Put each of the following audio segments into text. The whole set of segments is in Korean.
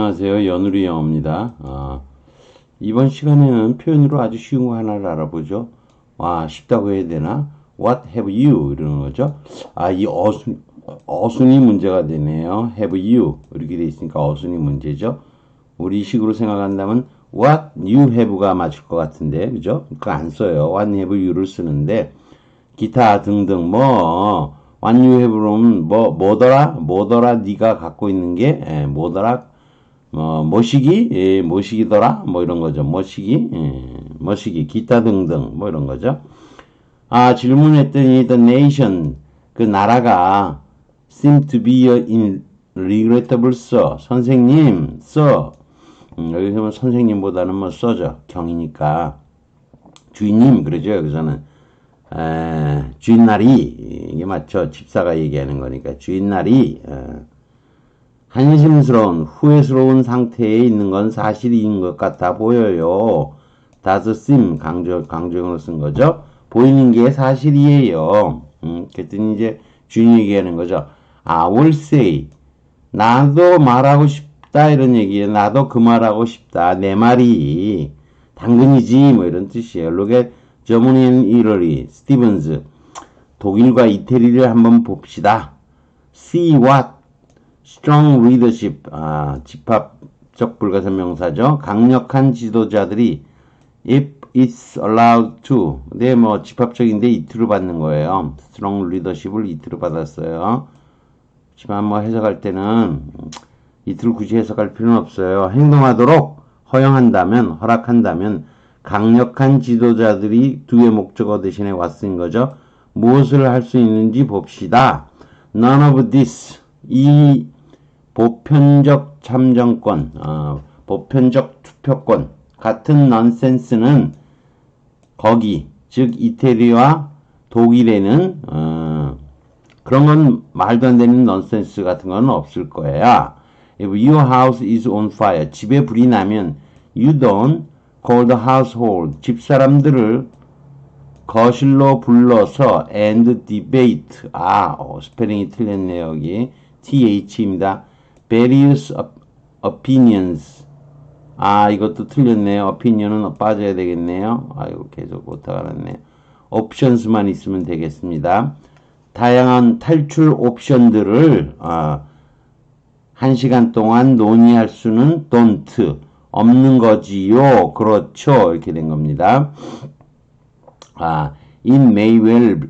안녕하세요. 연우리 영어입니다. 아, 이번 시간에는 표현으로 아주 쉬운 거 하나를 알아보죠. 와, 쉽다고 해야 되나? What have you? 이러는 거죠. 아, 이 어순, 어순이 문제가 되네요. have you. 이렇게 돼 있으니까 어순이 문제죠. 우리 식으로 생각한다면 what you have가 맞을 것 같은데, 그죠? 그거 안 써요. what have you를 쓰는데, 기타 등등 뭐 what you have로는 뭐 뭐더라 뭐더라 네가 갖고 있는 게 예, 뭐더라 뭐 뭐시기 예, 뭐시기더라? 뭐 이런 거죠. 뭐시기 예, 뭐시기 기타 등등 뭐 이런 거죠. 아 질문했더니 the nation 그 나라가 seem to be in regrettable sir. 선생님 sir. 음, 여기서 뭐 선생님보다는 뭐 써죠. 경이니까. 주인님 그러죠 여기서는. 에, 주인날이 이게 맞죠. 집사가 얘기하는 거니까. 주인날이 에, 한심스러운 후회스러운 상태에 있는 건 사실인 것 같아 보여요. 다스 심 강조 강조형으로 쓴 거죠. 보이는 게 사실이에요. 음, 그랬더니 이제 주인이 얘기하는 거죠. I will say 나도 말하고 싶다 이런 얘기예요. 나도 그 말하고 싶다. 내 말이 당근이지 뭐 이런 뜻이에요. Look at Germany 독일과 이태리를 한번 봅시다. See what strong leadership, 아, 집합적 불가사명사죠. 강력한 지도자들이 if it's allowed to, 네, 뭐 집합적인데 이틀을 받는 거예요. strong leadership을 이틀을 받았어요. 하지만 뭐 해석할 때는 이틀 굳이 해석할 필요는 없어요. 행동하도록 허용한다면, 허락한다면 강력한 지도자들이 두 개의 목적어 대신에 왔은 거죠. 무엇을 할 수 있는지 봅시다. None of this, 이 보편적 참정권, 어, 보편적 투표권 같은 넌센스는 거기, 즉 이태리와 독일에는 어, 그런 건 말도 안 되는 넌센스 같은 건 없을 거야. If your house is on fire, 집에 불이 나면 you don't call the household, 집사람들을 거실로 불러서 and debate. 아, 어, 스페링이 틀렸네요, 여기. th입니다. Various opinions. 아, 이것도 틀렸네요. opinion은 빠져야 되겠네요. 아이고, 계속 못하가 않았네요. options만 있으면 되겠습니다. 다양한 탈출 옵션들을, 아, 한 시간 동안 논의할 수는 don't. 없는 거지요. 그렇죠. 이렇게 된 겁니다. 아, it may well,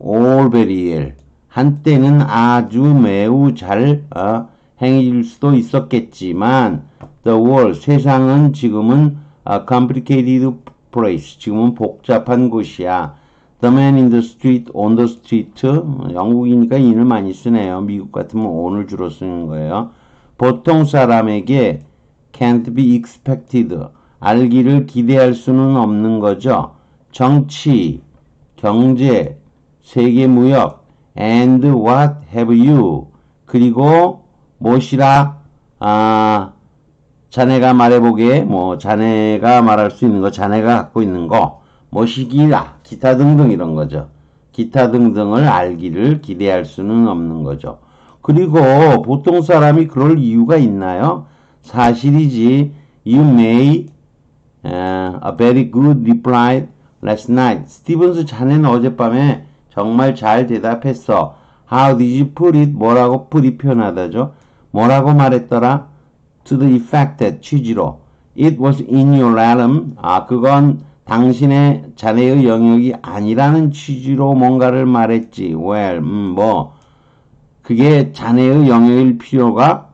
all very well. 한때는 아주 매우 잘 어, 행해질 수도 있었겠지만 the world, 세상은 지금은 a complicated place, 지금은 복잡한 곳이야. The man in the street, on the street, 영국이니까 인을 많이 쓰네요. 미국 같으면 on을 주로 쓰는 거예요. 보통 사람에게 can't be expected. 알기를 기대할 수는 없는 거죠. 정치, 경제, 세계 무역, and what have you. 그리고 무엇이라, 아, 자네가 말해보기에, 뭐, 자네가 말할 수 있는 거, 자네가 갖고 있는 거, 무엇이기라, 기타 등등 이런 거죠. 기타 등등을 알기를 기대할 수는 없는 거죠. 그리고 보통 사람이 그럴 이유가 있나요? 사실이지. You made uh, a very good reply last night. 스티븐스 자네는 어젯밤에 정말 잘 대답했어. How did you put it? 뭐라고 put이 표현하다죠? 뭐라고 말했더라? To the effect that 취지로. It was in your realm. 아, 그건 당신의 자네의 영역이 아니라는 취지로 뭔가를 말했지. Well, 음, 뭐. 그게 자네의 영역일 필요가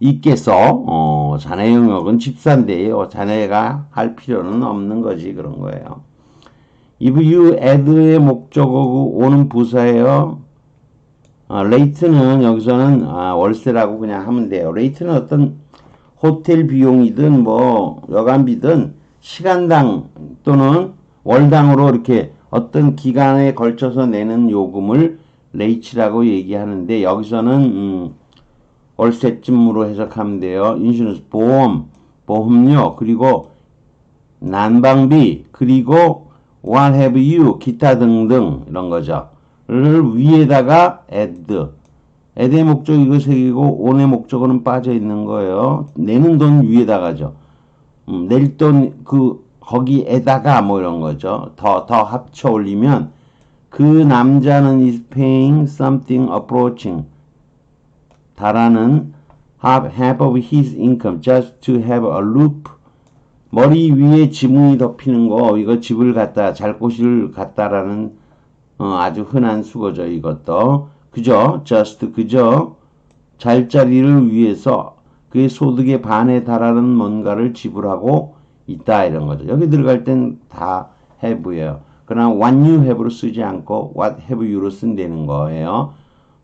있겠어. 어, 자네 영역은 집사인데요. 자네가 할 필요는 없는 거지. 그런 거예요. if you add의 목적어고 오는 부사예요. 아, 레이트는 여기서는 아, 월세라고 그냥 하면 돼요. 레이트는 어떤 호텔 비용이든 뭐 여간비든 시간당 또는 월당으로 이렇게 어떤 기간에 걸쳐서 내는 요금을 레이치라고 얘기하는데 여기서는 음, 월세쯤으로 해석하면 돼요. 인슈런스 보험, 보험료 그리고 난방비 그리고 what have you 기타 등등 이런 거죠. 를 위에다가 add at의 목적 이거 새기고 on의 목적어는 빠져 있는 거예요. 내는 돈 위에다가죠. 음, 낼 돈 그 거기에다가 뭐 이런 거죠. 더더 합쳐 올리면 그 남자는 is paying something approaching 달하는 half, half of his income just to have a roof 머리 위에 지붕이 덮이는 거 이거 집을 갖다 잘 곳을 갖다라는 어, 아주 흔한 수거죠 이것도. 그죠 just 그저 잘자리를 위해서 그의 소득의 반에 달하는 뭔가를 지불하고 있다 이런 거죠. 여기 들어갈 땐 다 have예요. 그러나 what you have로 쓰지 않고 what have you로 쓴다는 거예요.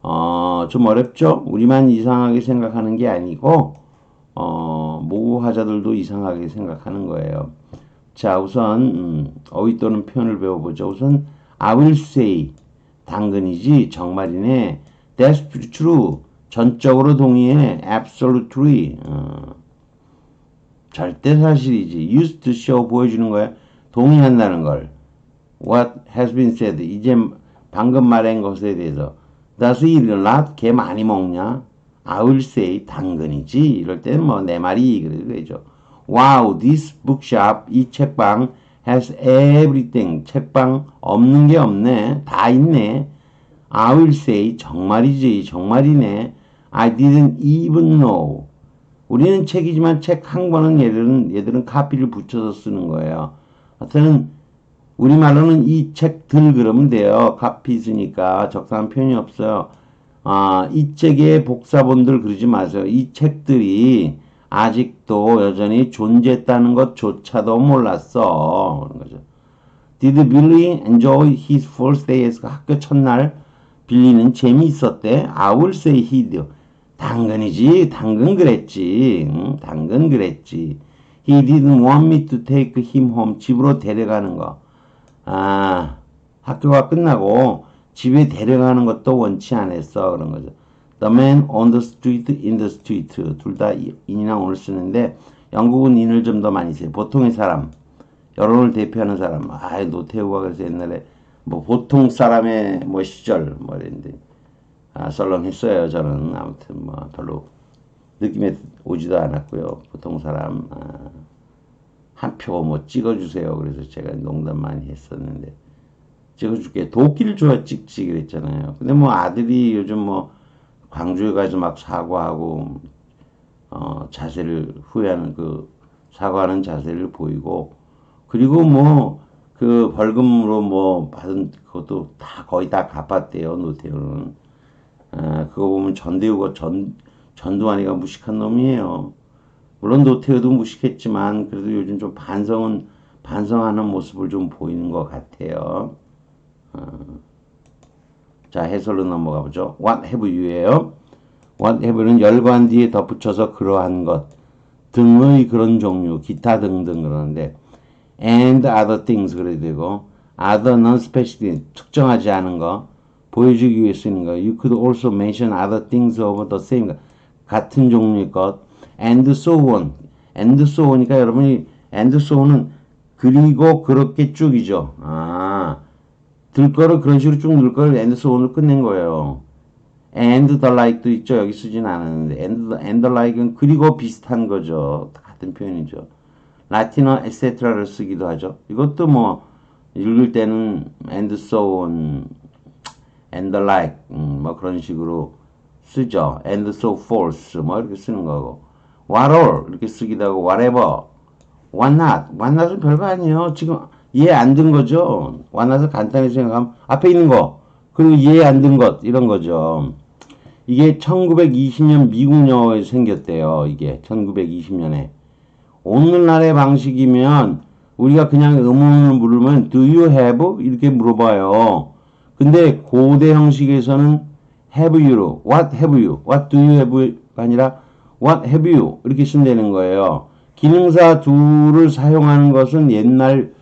어, 좀 어렵죠? 우리만 이상하게 생각하는 게 아니고 어, 모국화자들도 이상하게 생각하는 거예요. 자, 우선 음, 어휘 또는 표현을 배워보죠. 우선 Say 당근이지 정말이네. That's true. 전적으로 동의해. Absolutely. 어, 절대 사실이지. Used to show 보여주는 거야. 동의한다는 걸. What has been said. 이제 방금 말한 것에 대해서. Does he not? 개 많이 먹냐? I will say 당근이지. 이럴 때는 뭐 내 말이 그래도 되죠. Wow, this bookshop 이 책방 has everything. 책방 없는 게 없네. 다 있네. I will say 정말이지. 정말이네. I didn't even know. 우리는 책이지만 책 한 권은 얘들은 얘들은 카피를 붙여서 쓰는 거예요. 하여튼 우리말로는 이 책들 그러면 돼요. 카피 쓰니까 적당한 표현이 없어요. 아, 이 책의 복사본들 그러지 마세요. 이 책들이 아직도 여전히 존재했다는 것조차도 몰랐어. 그런 거죠. Did Billy enjoy his first day as 학교 첫날 빌리는 재미있었대. I will say he did. 당근이지. 당근 그랬지. 응? 당근 그랬지. He didn't want me to take him home. 집으로 데려가는 거. 아, 학교가 끝나고 집에 데려가는 것도 원치 않았어. 그런 거죠. The man on the street, in the street. 둘다 in이나 on을 쓰는데 영국은 in을 좀 더 많이 써요. 보통의 사람. 여론을 대표하는 사람. 아, 노태우가 그래서 옛날에 뭐 보통 사람의 뭐 시절 뭐 이랬는데 아, 썰렁했어요. 저는 아무튼 뭐 별로 느낌에 오지도 않았고요. 보통 사람 아, 한표 뭐 찍어주세요. 그래서 제가 농담 많이 했었는데 찍어줄게. 도끼를 줘야 찍지 그랬잖아요. 근데 뭐 아들이 요즘 뭐 광주에 가서 막 사과하고 어, 자세를 후회하는 그 사과하는 자세를 보이고 그리고 뭐 그 벌금으로 뭐 받은 그것도 다 거의 다 갚았대요 노태우는 아, 그거 보면 전대우가 전 전두환이가 무식한 놈이에요 물론 노태우도 무식했지만 그래도 요즘 좀 반성은 반성하는 모습을 좀 보이는 것 같아요. 어. 자 해설로 넘어가 보죠. What have you예요. What have는 열관 뒤에 덧붙여서 그러한 것 등의 그런 종류 기타 등등 그러는데 and other things 그래야 되고 other non-specific 특정하지 않은 거 보여주기 위해 쓰는 거 you could also mention other things of the same 같은 종류의 것 and so on and so on이니까 여러분이 and so on은 그리고 그렇게 쭉이죠 아 들 거를 그런 식으로 쭉 넣을 걸 and so on을 끝낸 거예요. and the like도 있죠. 여기 쓰진 않았는데. and, and the like은 그리고 비슷한 거죠. 같은 표현이죠. 라틴어 etc를 쓰기도 하죠. 이것도 뭐 읽을 때는 and so on and the like 음, 뭐 그런 식으로 쓰죠. and so forth 뭐 이렇게 쓰는 거고. what all 이렇게 쓰기도 하고. whatever. what not. what not은 별거 아니에요. 지금 이해 안 든 거죠. not을 간단히 생각하면 앞에 있는 거 그리고 이해 안 든 것 이런 거죠. 이게 1920년 미국 영어에 생겼대요 이게. 1920년에. 오늘날의 방식이면 우리가 그냥 의문을 물으면 do you have? 이렇게 물어봐요. 근데 고대 형식에서는 have you로 what have you, what do you have가 아니라 what have you? 이렇게 쓴다는 거예요. 기능사 do를 사용하는 것은 옛날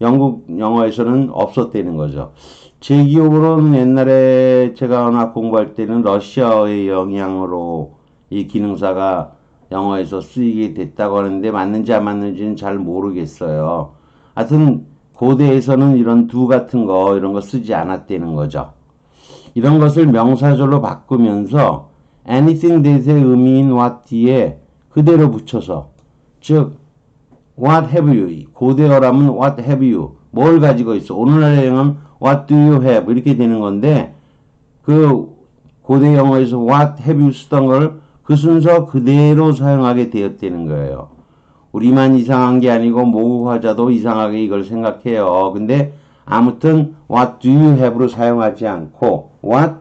영국 영어에서는 없었다는 거죠. 제 기억으로는 옛날에 제가 워낙 공부할 때는 러시아의 영향으로 이 기능사가 영어에서 쓰이게 됐다고 하는데 맞는지 안 맞는지는 잘 모르겠어요. 하여튼 고대에서는 이런 두 같은 거 이런 거 쓰지 않았다는 거죠. 이런 것을 명사절로 바꾸면서 anything that의 의미인 what 뒤에 그대로 붙여서 즉 what have you 고대어라면 what have you 뭘 가지고 있어 오늘날의 영어는 what do you have 이렇게 되는 건데 그 고대 영어에서 what have you 쓰던 걸 그 순서 그대로 사용하게 되었다는 거예요. 우리만 이상한 게 아니고 모국화자도 이상하게 이걸 생각해요. 근데 아무튼 what do you have로 사용하지 않고 what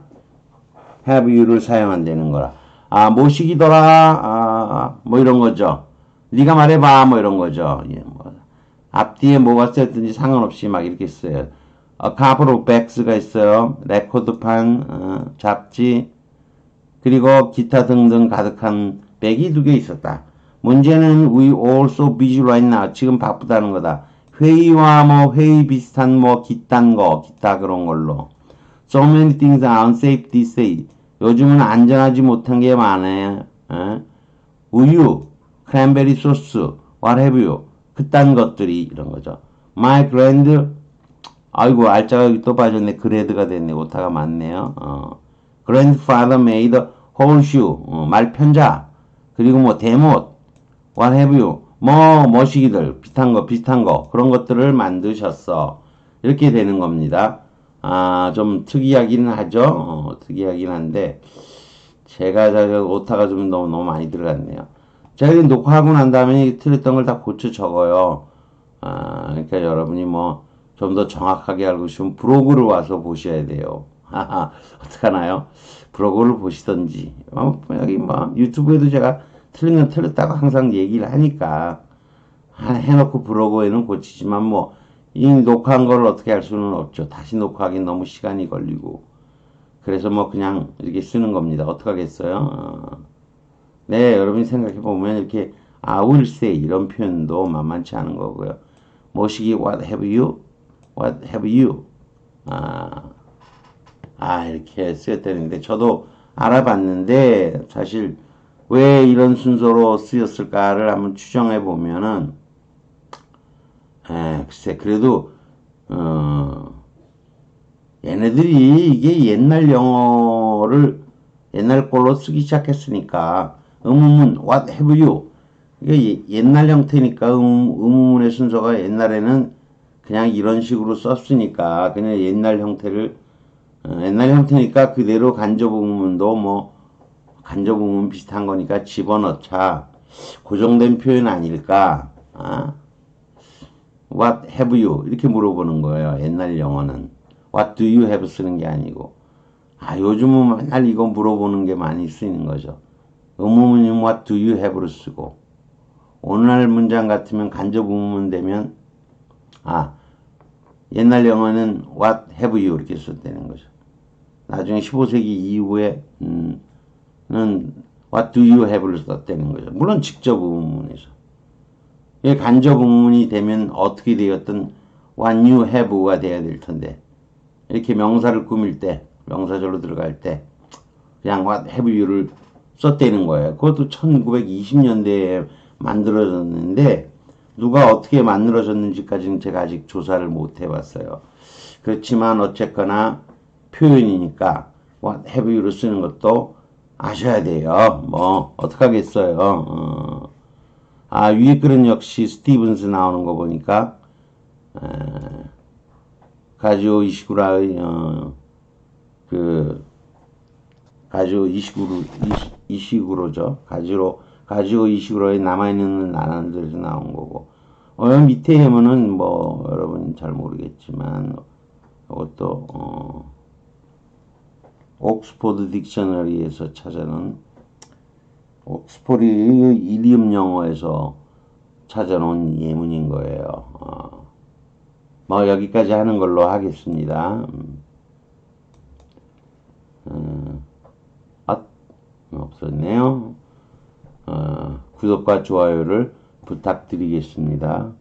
have you를 사용한다는 거라. 아, 모시기더라. 아, 뭐 이런 거죠. 네가 말해봐. 뭐 이런 거죠. 예, 뭐. 앞뒤에 뭐가 쓰였든지 상관없이 막 이렇게 써요. 어, 카프로 백스가 있어요. 레코드판, 어, 잡지, 그리고 기타 등등 가득한 백이 두 개 있었다. 문제는 we also busy right now. 지금 바쁘다는 거다. 회의와 뭐 회의 비슷한 뭐 기딴 거, 기타 그런 걸로. So many things are unsafe these days. 요즘은 안전하지 못한 게 많아요. 어? 우유, 크랜베리 소스, what have you. 그딴 것들이 이런 거죠. My grand, 아이고 알짜가 또 빠졌네. 그레드가 됐네. 오타가 많네요. 어. grandfather made a horseshoe. 어, 말편자. 그리고 뭐 대못, what have you. 뭐 머시기들 비슷한 거 비슷한 거 그런 것들을 만드셨어. 이렇게 되는 겁니다. 아, 좀 특이하기는 하죠. 어, 특이하긴 한데, 제가, 저, 오타가 좀 너무, 너무 많이 들어갔네요. 제가 이거 녹화하고 난 다음에 틀렸던 걸 다 고쳐 적어요. 아, 그러니까 여러분이 뭐, 좀 더 정확하게 알고 싶으면 브로그를 와서 보셔야 돼요. 하하, 어떡하나요? 브로그를 보시던지, 어, 여기 뭐, 유튜브에도 제가 틀린 건 틀렸다고 항상 얘기를 하니까, 하- 해놓고 브로그에는 고치지만 뭐, 이 녹화한 걸 어떻게 할 수는 없죠. 다시 녹화하기 너무 시간이 걸리고. 그래서 뭐 그냥 이렇게 쓰는 겁니다. 어떡하겠어요? 어. 네, 여러분이 생각해 보면 이렇게 I will say 이런 표현도 만만치 않은 거고요. 모시기 what have you? What have you? 아, 아 이렇게 쓰였다는데 저도 알아봤는데 사실 왜 이런 순서로 쓰였을까를 한번 추정해 보면은 에, 글쎄, 그래도, 어, 얘네들이 이게 옛날 영어를 옛날 걸로 쓰기 시작했으니까, 의문문, what have you? 이게 예- 옛날 형태니까 의, 의문문의 순서가 옛날에는 그냥 이런 식으로 썼으니까, 그냥 옛날 형태를, 어, 옛날 형태니까 그대로 간접 의문문도 뭐, 간접 의문 비슷한 거니까 집어넣자. 고정된 표현 아닐까? 아? What have you? 이렇게 물어보는 거예요. 옛날 영어는. What do you have 쓰는 게 아니고. 아, 요즘은 맨날 이거 물어보는 게 많이 쓰이는 거죠. 의문문이면 What do you have로 쓰고. 오늘날 문장 같으면 간접 의문문 되면, 아, 옛날 영어는 What have you? 이렇게 썼다는 거죠. 나중에 15세기 이후에, 음, 는 What do you have를 썼다는 거죠. 물론 직접 의문문에서. 이게 간접 의문이 되면 어떻게 되었든 what you have가 돼야 될 텐데 이렇게 명사를 꾸밀 때 명사절로 들어갈 때 그냥 what have you를 썼다는 거예요. 그것도 1920년대에 만들어졌는데 누가 어떻게 만들어졌는지까지는 제가 아직 조사를 못 해봤어요. 그렇지만 어쨌거나 표현이니까 what have you를 쓰는 것도 아셔야 돼요. 뭐 어떡하겠어요. 어. 아, 위에 글은 역시 스티븐스 나오는 거 보니까, 에, 가지오 이시구라의, 어, 그, 가지오 이시구로, 이시, 이시구로죠. 가지로, 가지오 이시구로의 남아있는 나라들에서 나온 거고. 어, 밑에 해면은 뭐, 여러분 잘 모르겠지만, 이것도, 어, 옥스포드 딕셔너리에서 찾아낸 옥스포드 이디엄 영어에서 찾아놓은 예문인 거예요. 어. 뭐 여기까지 하는 걸로 하겠습니다. 음. 어, 아, 없었네요. 어, 구독과 좋아요를 부탁드리겠습니다.